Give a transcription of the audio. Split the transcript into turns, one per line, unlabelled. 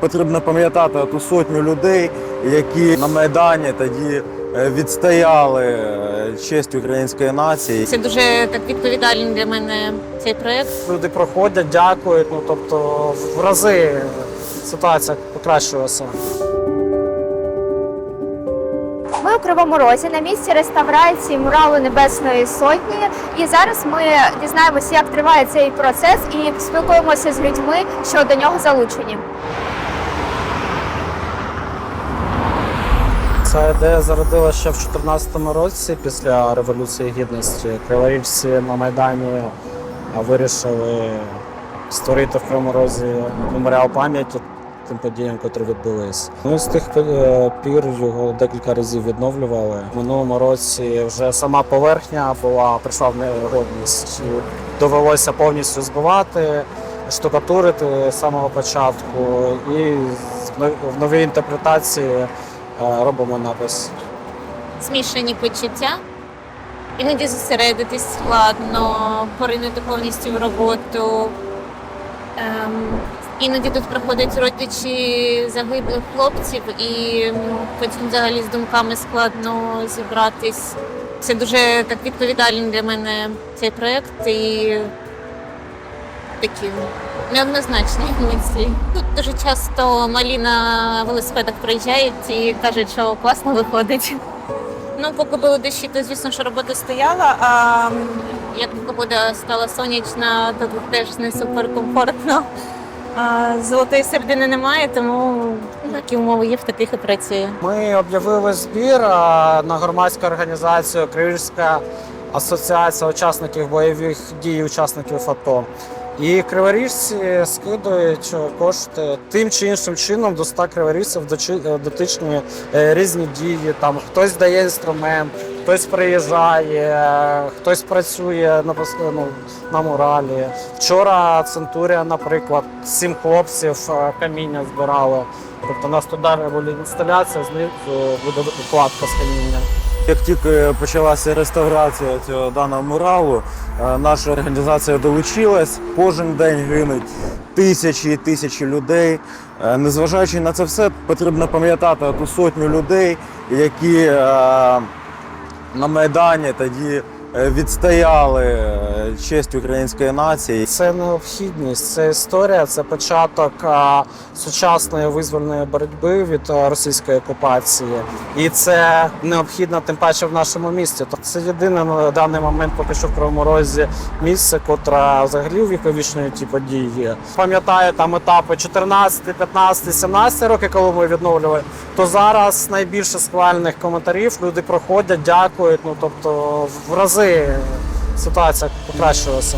Потрібно пам'ятати ту сотню людей, які на Майдані тоді е, відстояли е, честь української нації.
Це дуже так відповідальний для мене цей проект.
Люди проходять, дякують. Ну тобто в рази ситуація покращилася.
Ми у Кривому Розі на місці реставрації муралу Небесної Сотні. І зараз ми дізнаємося, як триває цей процес, і спілкуємося з людьми, що до нього залучені.
Ця ідея зародилася ще в 2014 році після Революції Гідності. Криворіжці на Майдані вирішили створити в Кривому Розі меморіал пам'яті тим подіям, котрі відбулись. Ми з тих е, пір його декілька разів відновлювали. В минулому році вже сама поверхня була прийшла в негодність. Довелося повністю збивати, штукатурити з самого початку і в новій інтерпретації робимо напис.
Змішані почуття. Іноді зосередитись складно, поринути повністю в роботу. Ем, іноді тут приходять родичі загиблих хлопців, і потім взагалі з думками складно зібратись. Це дуже так відповідальний для мене цей проект і такі неоднозначні емоції. Тут дуже часто малі на велосипедах приїжджають і кажуть, що класно виходить. Ну, поки були дощі, то звісно, що робота стояла. А як погода стала сонячна, то тут теж не суперкомфортно. А, золотої середини немає, тому такі умови є, в таких і працюю.
Ми об'явили збір а, на громадську організацію Криворізька асоціація учасників бойових дій, учасників АТО. І криворіжці скидують кошти тим чи іншим чином до 100 криворіжців дочи- дотичні е, різні дії. Там хтось дає інструмент, хтось приїжджає, е, хтось працює на ну, на муралі. Вчора Центурія, наприклад, сім хлопців е, каміння збирали. Тобто у нас далі була інсталяція, знизу буде укладка з каміння.
Як тільки почалася реставрація цього даного муралу, е, наша організація долучилась. Кожен день гинуть тисячі і тисячі людей. Е, Незважаючи на це все, потрібно пам'ятати ту сотню людей, які е, на Майдані тоді відстояли честь української нації.
Це необхідність, це історія, це початок сучасної визвольної боротьби від російської окупації, і це необхідно тим паче в нашому місті. Тобто це єдине на даний момент, поки що в Кривому Розі місце, котре взагалі увіковічнює ті події. Пам'ятаю там етапи 14, 15, 17 роки, коли ми відновлювали, то зараз найбільше схвальних коментарів люди проходять, дякують. Ну тобто в рази ситуація покращилася.